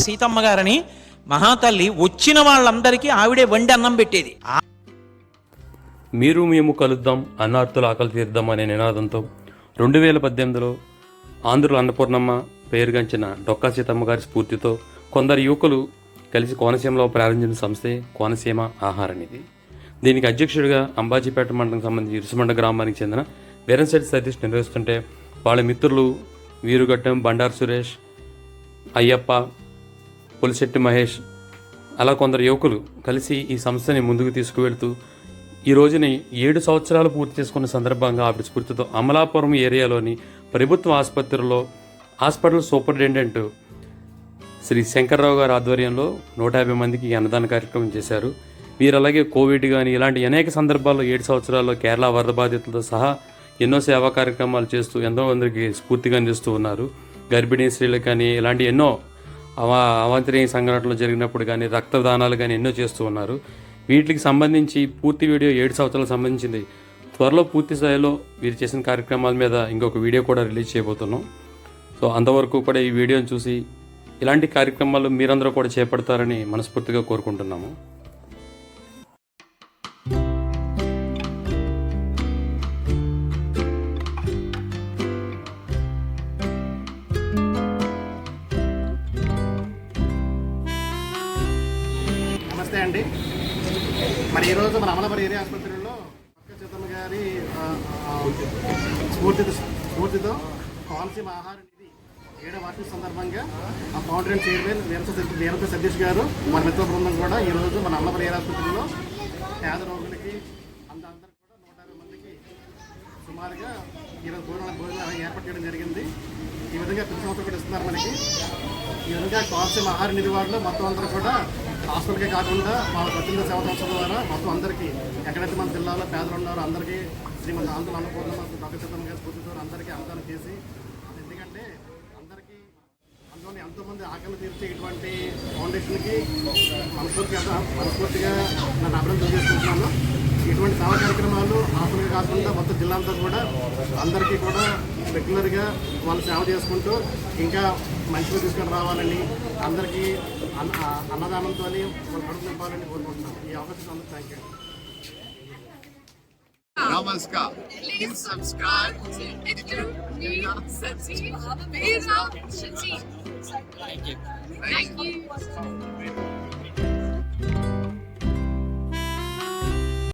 సీతమ్మ గారని మహాతల్లి వచ్చిన వాళ్ళందరికీ ఆవిడే వండి అన్నం పెట్టేది. మీరు మేము కలుద్దాం అన్నార్థుల ఆకలి తీర్దాం అనే నినాదంతో రెండు వేల పద్దెనిమిదిలో ఆంధ్రుల అన్నపూర్ణమ్మ పేరుగాంచిన డొక్కా సీతమ్మ గారి స్ఫూర్తితో కొందరు యువకులు కలిసి కోనసీమలో ప్రారంభించిన సంస్థే కోనసీమ ఆహారనిధి. దీనికి అధ్యక్షుడిగా అంబాజీపేట మండలం సంబంధించి ఇరుసుమండ గ్రామానికి చెందిన వీరంశెట్టి సతీష్ నిర్వహిస్తుంటే వాళ్ళ మిత్రులు వీరుగట్టం బండారు సురేష్ అయ్యప్ప పులిశెట్టి మహేష్ అలా కొందరు యువకులు కలిసి ఈ సంస్థని ముందుకు తీసుకువెళ్తూ ఈ రోజుని ఏడు సంవత్సరాలు పూర్తి చేసుకున్న సందర్భంగా ఆవిడ స్ఫూర్తితో అమలాపురం ఏరియాలోని ప్రభుత్వ ఆసుపత్రిలో హాస్పిటల్ సూపరింటెండెంట్ శ్రీ శంకర్రావు గారి ఆధ్వర్యంలో నూట యాభై మందికి అన్నదాన కార్యక్రమం చేశారు. వీరు అలాగే కోవిడ్ కానీ ఇలాంటి అనేక సందర్భాల్లో ఏడు సంవత్సరాల్లో కేరళ వరద బాధితులతో సహా ఎన్నో సేవా కార్యక్రమాలు చేస్తూ ఎంతో మందికి స్ఫూర్తిగా అందిస్తూ ఉన్నారు. గర్భిణీ స్త్రీలకు కానీ ఇలాంటి ఎన్నో అవా అవాంతరీయ సంఘటనలు జరిగినప్పుడు కానీ రక్తదానాలు కానీ ఎన్నో చేస్తూ ఉన్నారు. వీటికి సంబంధించి పూర్తి వీడియో ఏడు సంవత్సరాలకు సంబంధించింది. త్వరలో పూర్తి స్థాయిలో వీరు చేసిన కార్యక్రమాల మీద ఇంకొక వీడియో కూడా రిలీజ్ చేయబోతున్నాం. సో అంతవరకు కూడా ఈ వీడియోని చూసి ఇలాంటి కార్యక్రమాలు మీరందరూ కూడా చేపడతారని మనస్ఫూర్తిగా కోరుకుంటున్నాము. నమస్తే అండి. మరి ఈరోజు మన అమలాపురం ఏరియా ఆసుపత్రిలో పక్క చిత్తమ్మ గారి స్ఫూర్తితో స్ఫూర్తితో కోనసీమ ఆహార నిధి ఏడవ వార్షిక సందర్భంగా ఆ ఫౌండర్ చైర్మన్ వీరత వీరత సతీష్ గారు మన మిత్ర బృందం కూడా ఈరోజు మన అమలాపురం ఏరియా ఆసుపత్రిలో పేద రోగులకి అందరూ కూడా నూట యాభై మందికి సుమారుగా ఈరోజు భోజనాల భోజనాలు ఏర్పాటు చేయడం జరిగింది. ఈ విధంగా ప్రతి సంవత్సరం కూడా ఇస్తున్నారు మనకి. ఈ విధంగా కోనసీమ ఆహార నిధి వాళ్ళు మొత్తం అందరూ కూడా హాస్పిటల్కే కాకుండా వాళ్ళ స్వచ్ఛంద సేవ సంస్థల ద్వారా మొత్తం అందరికీ ఎక్కడైతే మన జిల్లాలో పేదలు ఉన్నారో అందరికీ శ్రీమంత ఆంధ్ర అన్నపూర్ణమ డాక్టర్ సీతమ్మ గారి స్ఫూర్తితో అందరికీ అన్నదానం చేసి ఎందుకంటే అందరికీ అందులోని ఎంతోమంది ఆకలి తీర్చే ఇటువంటి ఫౌండేషన్కి మనస్ఫూర్తిగా మనస్ఫూర్తిగా నన్ను అభినందన చేసుకుంటున్నాను ఇటువంటి సేవా కార్యక్రమాలు హాస్పిటల్ కాకుండా మొత్తం జిల్లా అంతా కూడా అందరికీ కూడా రెగ్యులర్గా వాళ్ళు సేవ చేసుకుంటూ ఇంకా మంచిగా తీసుకొని రావాలని అందరికీ అన్న అన్నదానంతో వాళ్ళు కడుపు నింపాలని కోరుకుంటున్నాను ఈ అవకాశం అందరూ thank you Namaskar. Please subscribe to Idku Media City. Media City. Thank you. Thank you.